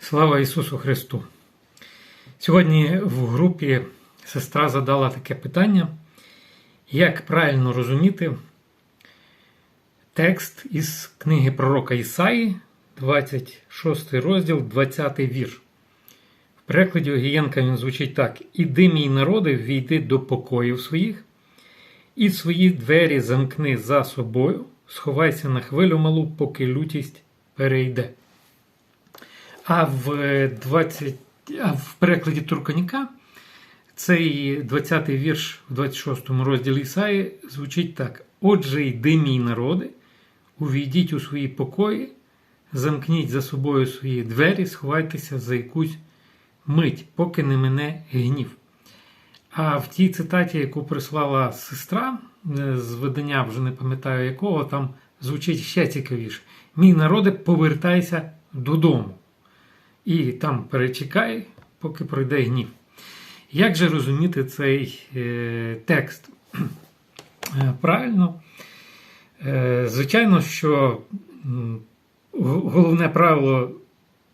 Слава Ісусу Христу! Сьогодні в групі сестра задала таке питання, як правильно розуміти текст із книги пророка Ісаї, 26 розділ, 20 вірш. В перекладі Огієнка він звучить так: Іди, мій народи, війди до покоїв своїх, і свої двері замкни за собою, сховайся на хвилю малу, поки лютість перейде. А в 20, а в перекладі Турканіка цей 20-й вірш в 26 му розділі Ісаї звучить так: Отже, йди, мій народи, увійдіть у свої покої, замкніть за собою свої двері, сховайтеся за якусь мить, поки не мене гнів. А в тій цитаті, яку прислала сестра з видання, вже не пам'ятаю якого, там звучить ще цікавіше: Мій народи, повертайся додому. І там перечекай, поки пройде гнів. Як же розуміти цей е, текст? Е, правильно, е, звичайно, що головне правило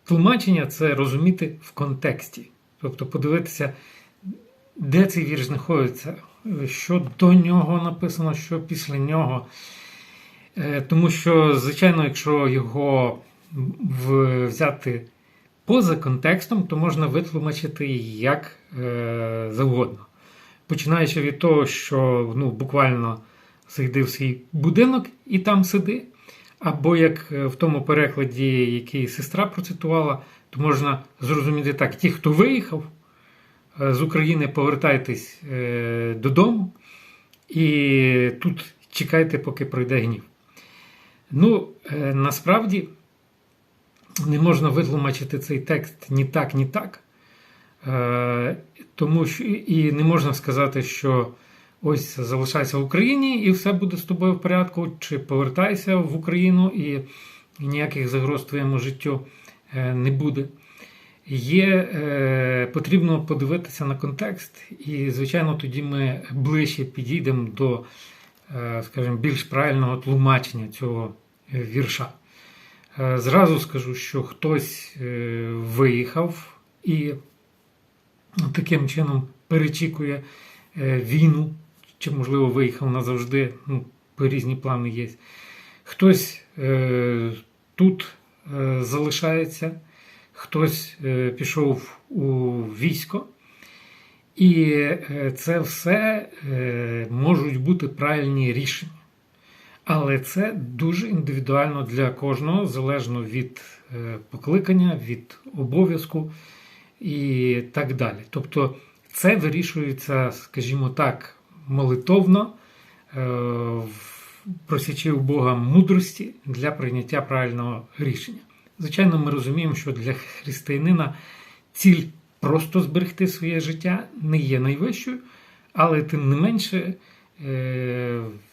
тлумачення це розуміти в контексті. Тобто подивитися, де цей вірш знаходиться, що до нього написано, що після нього. Е, Тому що, звичайно, якщо його взяти поза контекстом, то можна витлумачити як е, завгодно. Починаючи від того, що ну, буквально зайди в свій будинок і там сиди. Або як е, в тому перекладі, який сестра процитувала, то можна зрозуміти так: ті, хто виїхав е, з України, повертайтесь е, додому, і тут чекайте, поки пройде гнів. Ну, насправді не можна витлумачити цей текст ні так, ні так. Е, тому що і не можна сказати, що ось залишайся в Україні і все буде з тобою в порядку, чи повертайся в Україну і ніяких загроз твоєму життю е, не буде. Є, е, потрібно подивитися на контекст, і, звичайно, тоді ми ближче підійдемо до, скажімо, більш правильного тлумачення цього вірша. Е, Зразу скажу, що хтось е, виїхав і таким чином перечікує е, війну, чи, можливо, виїхав назавжди, ну, по різні плани є. Хтось тут залишається, хтось пішов у військо. І це все можуть бути правильні рішення. Але це дуже індивідуально для кожного, залежно від е, покликання, від обов'язку і так далі. Тобто це вирішується, скажімо так, молитовно, е, просячи у Бога мудрості для прийняття правильного рішення. Звичайно, ми розуміємо, що для християнина ціль просто зберегти своє життя не є найвищою, але тим не менше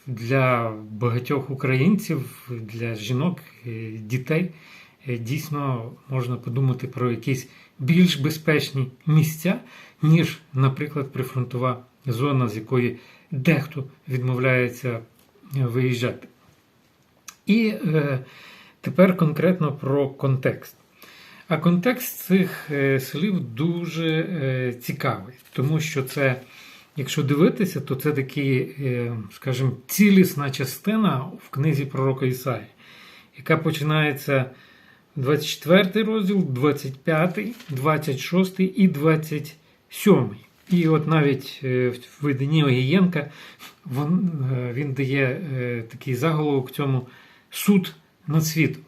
для багатьох українців, для жінок, е, дітей е, дійсно можна подумати про якісь більш безпечні місця, ніж, наприклад, прифронтова зона, з якої дехто відмовляється е, виїжджати. І е, тепер конкретно про контекст. А контекст цих е, слів дуже е, цікавий, тому що це, якщо дивитися, то це такий, е, скажімо, цілісна частина в книзі пророка Ісаї, яка починається 24 розділ, 25, 26 і 27. І от навіть е, в виданні Огієнка він, е, він дає такий заголовок цьому суд над світом.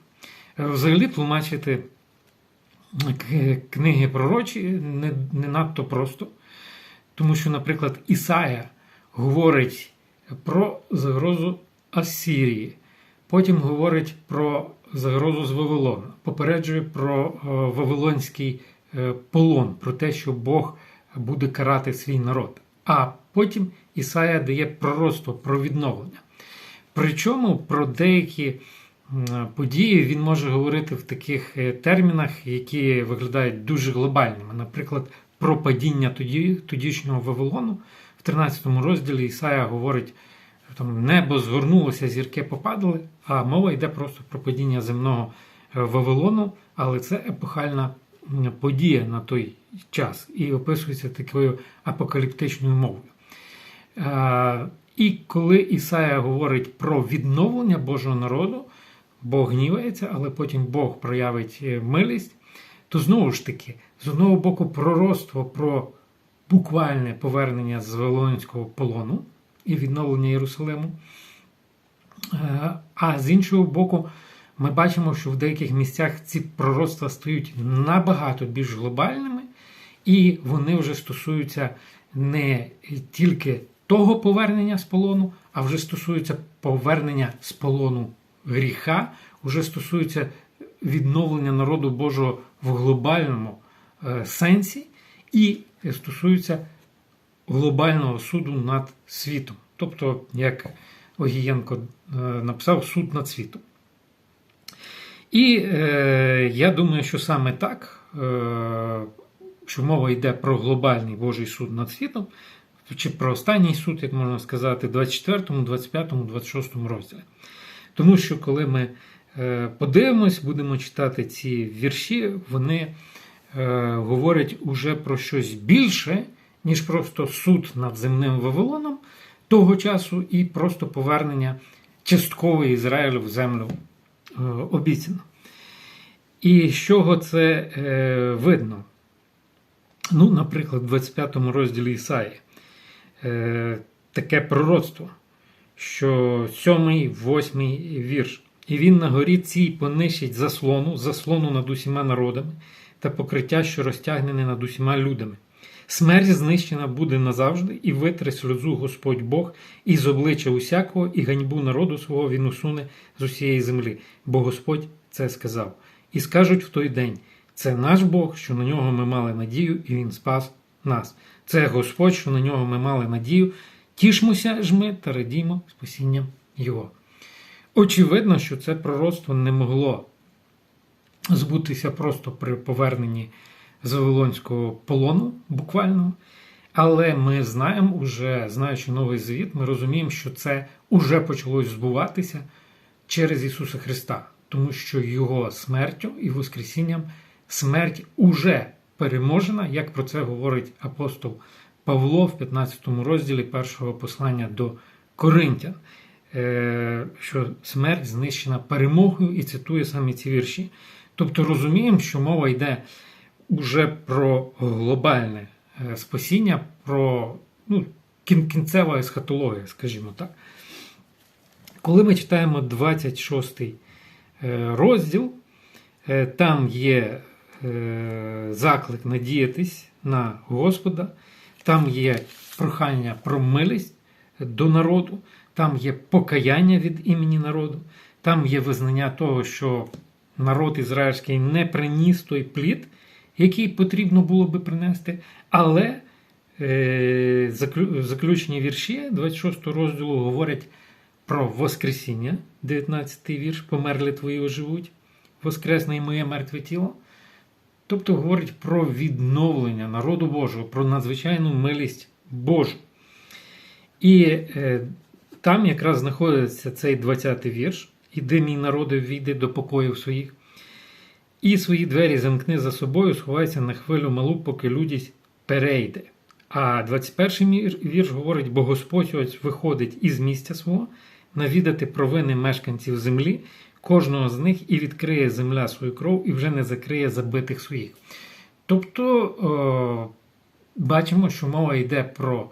Взагалі тлумачити книги пророчі не, не надто просто, тому що, наприклад, Ісая говорить про загрозу Ассирії, потім говорить про загрозу з Вавилона, попереджує про е, Вавилонський е, полон, про те, що Бог буде карати свій народ. А потім Ісая дає пророцтво про відновлення. Причому про деякі події він може говорити в таких е, термінах, які виглядають дуже глобальними. Наприклад, про падіння тоді, тодішнього Вавилону в 13 розділі Ісая говорить, там небо згорнулося, зірки попадали, а мова йде просто про падіння земного е, Вавилону, але це епохальна подія на той час і описується такою апокаліптичною мовою. Е, І коли Ісая говорить про відновлення Божого народу, Бог гнівається, але потім Бог проявить е, милість, то знову ж таки, з одного боку, пророцтво про буквальне повернення з Вавилонського полону і відновлення Єрусалиму. Е, А з іншого боку, ми бачимо, що в деяких місцях ці пророцтва стають набагато більш глобальними, і вони вже стосуються не тільки того повернення з полону, а вже стосуються повернення з полону гріха, вже стосуються відновлення народу Божого в глобальному сенсі, і стосуються глобального суду над світом. Тобто, як Огієнко е, написав, суд над світом. І е, я думаю, що саме так, е, що мова йде про глобальний Божий суд над світом, чи про останній суд, як можна сказати, 24, 25, 26 розділі. Тому що коли ми е, подивимось, будемо читати ці вірші, вони е, говорять уже про щось більше, ніж просто суд над земним Вавилоном того часу і просто повернення часткової Ізраїлю в землю е, обіцяно. І з чого це е, видно? Ну, наприклад, в 25 розділі Ісаї таке пророцтво, що сьомий, восьмий вірш. І він на горі цій понищить заслону, заслону над усіма народами та покриття, що розтягнене над усіма людьми. Смерть знищена буде назавжди, і витре сльозу Господь Бог, і з обличчя усякого, і ганьбу народу свого він усуне з усієї землі, бо Господь це сказав. І скажуть в той день: це наш Бог, що на нього ми мали надію, і Він спас нас. Це Господь, що на нього ми мали надію. Тішмося ж ми та радімо спасінням Його. Очевидно, що це пророцтво не могло збутися просто при поверненні з Вавилонського полону, буквально. Але ми знаємо, уже знаючи новий завіт, ми розуміємо, що це уже почалось збуватися через Ісуса Христа, тому що Його смертю і Воскресінням смерть уже переможена, як про це говорить апостол Павло в 15 розділі першого послання до Коринтян, е, що смерть знищена перемогою і цитує саме ці вірші. Тобто розуміємо, що мова йде уже про глобальне е, спасіння, про ну, кінцева есхатологія, скажімо так. Коли ми читаємо 26 розділ, е, там є е, заклик надіятись на Господа, там є прохання про милість до народу, там є покаяння від імені народу, там є визнання того, що народ ізраїльський не приніс той плід, який потрібно було би принести, але е, заключені вірші 26 розділу говорять про Воскресіння, 19 вірш, померли твої оживуть, Воскресне і моє мертве тіло. Тобто говорить про відновлення народу Божого, про надзвичайну милість Божу. І е, там якраз знаходиться цей 20-й вірш. Іди, мій народи, війди до покоїв своїх. І свої двері замкни за собою, сховайся на хвилю малу, поки людість перейде. А 21-й вірш говорить, бо Господь ось виходить із місця свого, навідати провини мешканців землі, кожного з них і відкриє земля свою кров, і вже не закриє забитих своїх. Тобто о, бачимо, що мова йде про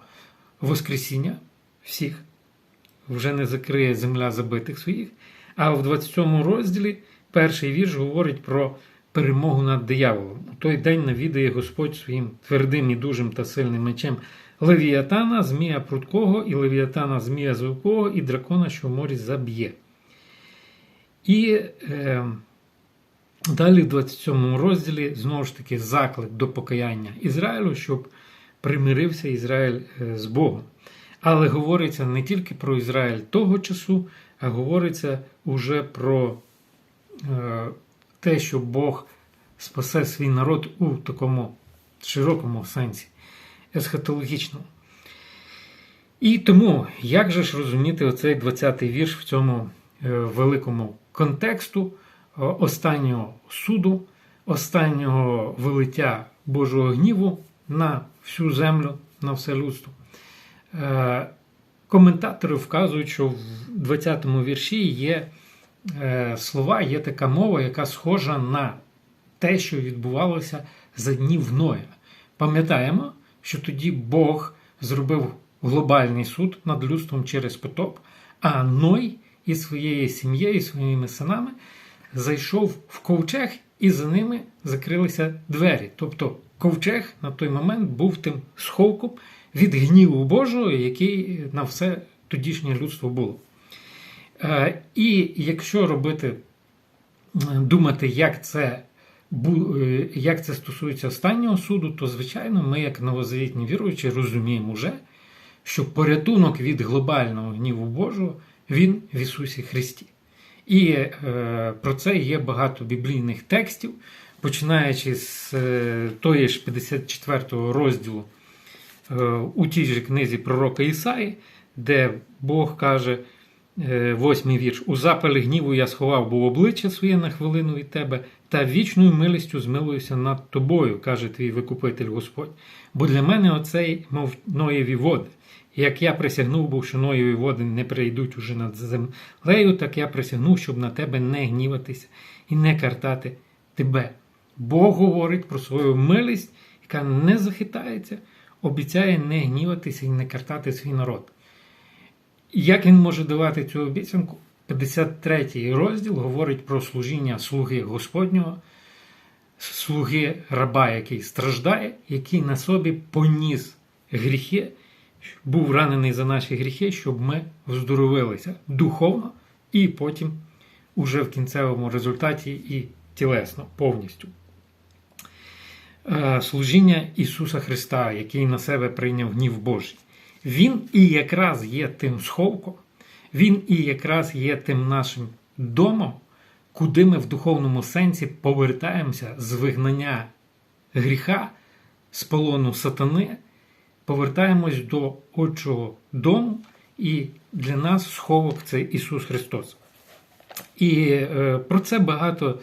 Воскресіння всіх, вже не закриє земля забитих своїх. А в 27 розділі перший вірш говорить про перемогу над дияволом. У той день навідає Господь своїм твердим і дужим та сильним мечем Левіатана, Змія Прудкого, і Левіатана Змія Звукого, і дракона, що в морі заб'є. І е, далі в 27 розділі знову ж таки заклик до покаяння Ізраїлю, щоб примирився Ізраїль з Богом. Але говориться не тільки про Ізраїль того часу, а говориться уже про е, те, що Бог спасе свій народ у такому широкому сенсі, есхатологічному. І тому, як же ж розуміти оцей 20-й вірш в цьому е, великому контексту е, останнього суду останнього вилиття Божого гніву на всю землю, на все людство. Е, Коментатори вказують, що в 20-му вірші є е, слова, є така мова, яка схожа на те, що відбувалося за днів Ноя. Пам'ятаємо, що тоді Бог зробив глобальний суд над людством через потоп, а Ной із своєю сім'єю, своїми синами зайшов в ковчег і за ними закрилися двері. Тобто ковчег на той момент був тим сховком від гніву Божого, який на все тодішнє людство було. Е, І якщо робити, е, думати, як це, е, як це стосується останнього суду, то, звичайно, ми, як новозавітні віруючі, розуміємо вже, що порятунок від глобального гніву Божого він в Ісусі Христі. І про це є багато біблійних текстів, починаючи з тої ж 54 розділу у тій же книзі пророка Ісаї, де Бог каже, е, восьмий вірш: У запалі гніву я сховав був обличчя своє на хвилину від тебе, та вічною милістю змилуюся над тобою, каже твій викупитель Господь. Бо для мене оцей, мов Ноєві води. Як я присягнув був, що Ноєві води не прийдуть уже над землею, так я присягнув, щоб на тебе не гніватися і не картати тебе. Бог говорить про свою милість, яка не захитається, обіцяє не гніватися і не картати свій народ. Як він може давати цю обіцянку? 53 розділ говорить про служіння слуги Господнього, слуги раба, який страждає, який на собі поніс гріхи, був ранений за наші гріхи, щоб ми вздоровилися духовно і потім уже в кінцевому результаті і тілесно повністю. Е, Служіння Ісуса Христа, який на себе прийняв гнів Божий. Він і якраз є тим сховком, він і якраз є тим нашим домом, куди ми в духовному сенсі повертаємося з вигнання гріха, з полону сатани, повертаємось до Отчого дому, і для нас сховок це Ісус Христос. І е, про це багато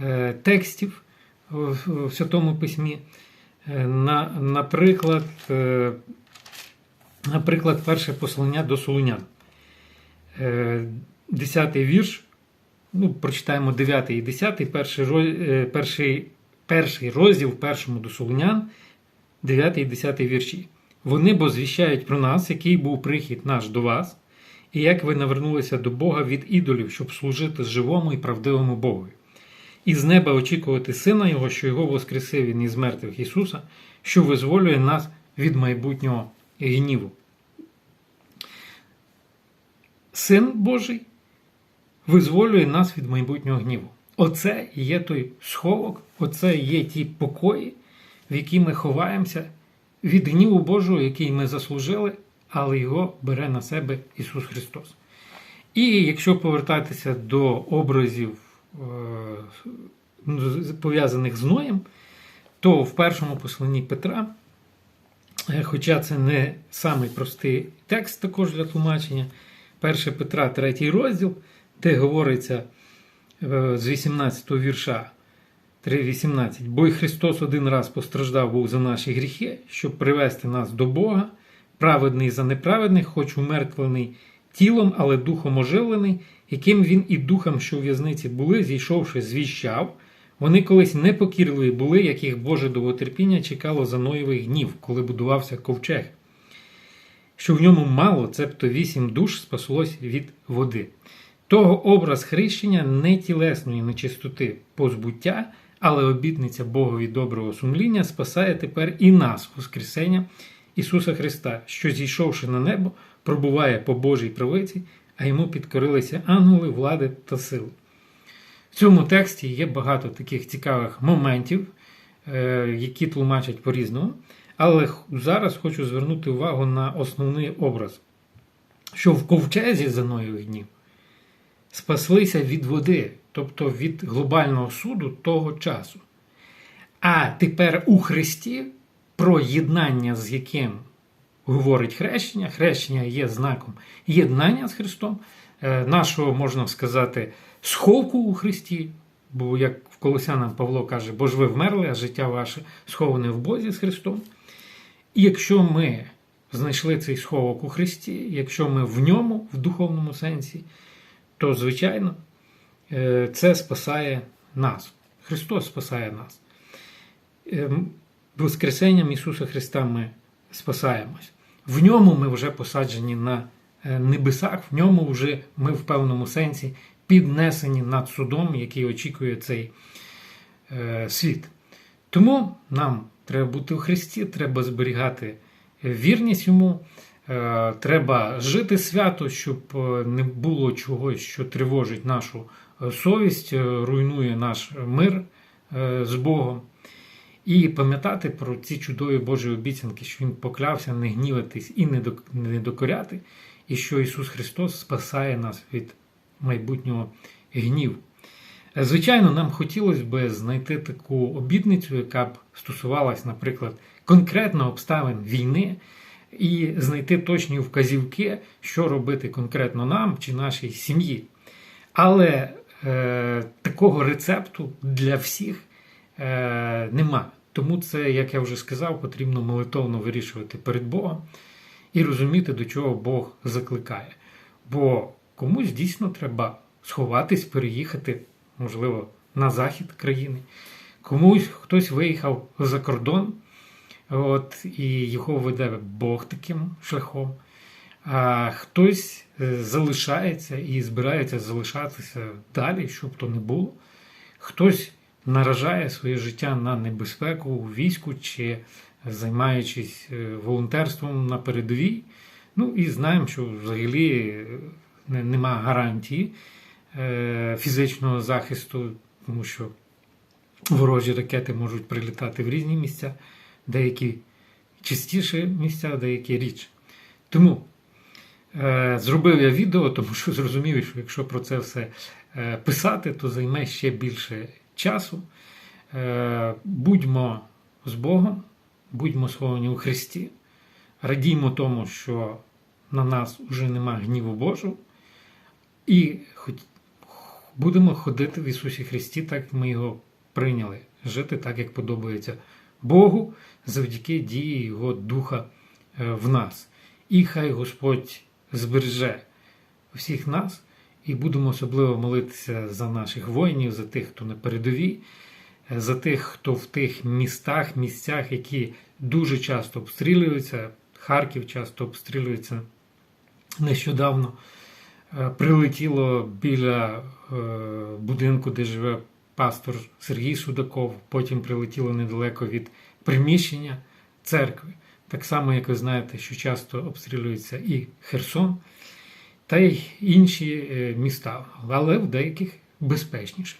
е, текстів в, Святому Письмі. Е, на, наприклад, е, наприклад, перше послання до Солунян. Е, 10 вірш. Ну, прочитаємо 9 і 10, перший, перший, перший розділ в першому до Солунян, 9 і 10 вірші. Вони бо звіщають про нас, який був прихід наш до вас, і як ви навернулися до Бога від ідолів, щоб служити живому і правдивому Богові. І з неба очікувати Сина Його, що Його воскресив Він із мертвих Ісуса, що визволює нас від майбутнього гніву. Син Божий визволює нас від майбутнього гніву. Оце є той сховок, оце є ті покої, в які ми ховаємося від гніву Божого, який ми заслужили, але його бере на себе Ісус Христос. І якщо повертатися до образів, пов'язаних з Ноєм, то в першому посланні Петра, е, хоча це не самий простий текст також для тлумачення, 1 Петра, 3 розділ, де говориться е, з 18 вірша 3.18. Бо й Христос один раз постраждав був за наші гріхи, щоб привести нас до Бога, праведний за неправедних, хоч умертвлений тілом, але духом оживлений, яким він і духом, що в в'язниці були, зійшовши, звіщав. Вони колись непокірливі були, яких Боже довготерпіння чекало за Ноєвий гнів, коли будувався ковчег. Що в ньому мало, цебто вісім душ спаслось від води. Того образ хрещення не тілесної нечистоти позбуття, але обітниця Богові доброго сумління спасає тепер і нас, Воскресення Ісуса Христа, що, зійшовши на небо, пробуває по Божій правиці, а йому підкорилися ангели, влади та сили. В цьому тексті є багато таких цікавих моментів, е, які тлумачать по-різному. Але зараз хочу звернути увагу на основний образ, що в ковчезі за Ноєвих гнів спаслися від води, тобто від глобального суду того часу. А тепер у Христі про єднання, з яким говорить хрещення, хрещення є знаком єднання з Христом, е, нашого, можна сказати, сховку у Христі, Бо як в Колосянам Павло каже, бо ж ви вмерли, а життя ваше сховане в Бозі з Христом. І якщо ми знайшли цей сховок у Христі, якщо ми в ньому, в духовному сенсі, то, звичайно, е, це спасає нас. Христос спасає нас. Ем, Воскресенням Ісуса Христа ми спасаємось. В ньому ми вже посаджені на е, небесах, в ньому вже ми в певному сенсі піднесені над судом, який очікує цей е, світ. Тому нам треба бути у Христі, треба зберігати вірність йому, е, треба жити свято, щоб не було чогось, що тривожить нашу совість, руйнує наш мир з Богом. І пам'ятати про ці чудові Божі обіцянки, що Він поклявся не гніватись і не докоряти, і що Ісус Христос спасає нас від майбутнього гніву. Е, Звичайно, нам хотілося б знайти таку обітницю, яка б стосувалась, наприклад, конкретно обставин війни, і знайти точні вказівки, що робити конкретно нам чи нашій сім'ї. Але е, такого рецепту для всіх е, нема. Тому це, як я вже сказав, потрібно молитовно вирішувати перед Богом і розуміти, до чого Бог закликає. Бо комусь дійсно треба сховатись, переїхати, можливо, на захід країни. Комусь хтось виїхав за кордон, от, і його веде Бог таким шляхом. А хтось е, залишається і збирається залишатися далі, щоб то не було. Хтось наражає своє життя на небезпеку у війську чи займаючись е, волонтерством на передовій. Ну і знаємо, що взагалі е, нема гарантії е, фізичного захисту, тому що ворожі ракети можуть прилітати в різні місця, деякі частіше місця, деякі рідше. Тому зробив я відео, тому що зрозумів, що якщо про це все писати, то займе ще більше часу. Е, будьмо з Богом, будьмо сховані у Христі, радіймо тому, що на нас вже нема гніву Божого, і будемо ходити в Ісусі Христі, так як ми його прийняли, жити так, як подобається Богу, завдяки дії Його Духа е, в нас. І хай Господь збереже всіх нас, і будемо особливо молитися за наших воїнів, за тих, хто на передовій, е, за тих, хто в тих містах, місцях, які дуже часто обстрілюються. Харків часто обстрілюється нещодавно. е, Прилетіло біля е, будинку, де живе пастор Сергій Судаков. Потім прилетіло недалеко від приміщення церкви. Так само, як ви знаєте, що часто обстрілюється і Херсон, та й інші е, міста, але в деяких безпечніше.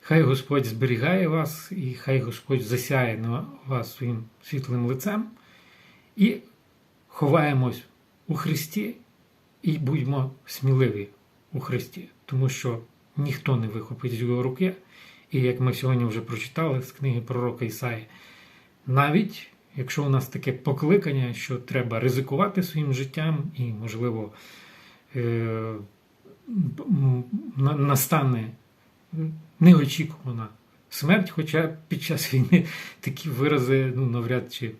Хай Господь зберігає вас, і хай Господь засяє на вас своїм світлим лицем. І ховаємось у Христі і будьмо сміливі у Христі, тому що ніхто не вихопить з його руки. І як ми сьогодні вже прочитали з книги пророка Ісаї, навіть якщо у нас таке покликання, що треба ризикувати своїм життям і, можливо, настане неочікувана смерть, хоча під час війни такі вирази ну, навряд чи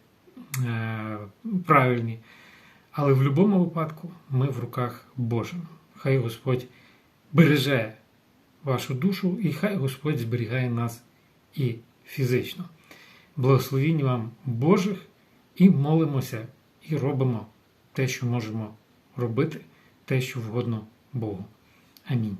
е, правильні. Але в будь-якому випадку ми в руках Божих. Хай Господь береже вашу душу, і хай Господь зберігає нас і фізично. Благословінь вам Божих і молимося, і робимо те, що можемо робити, те, що вгодно Богу. Амінь.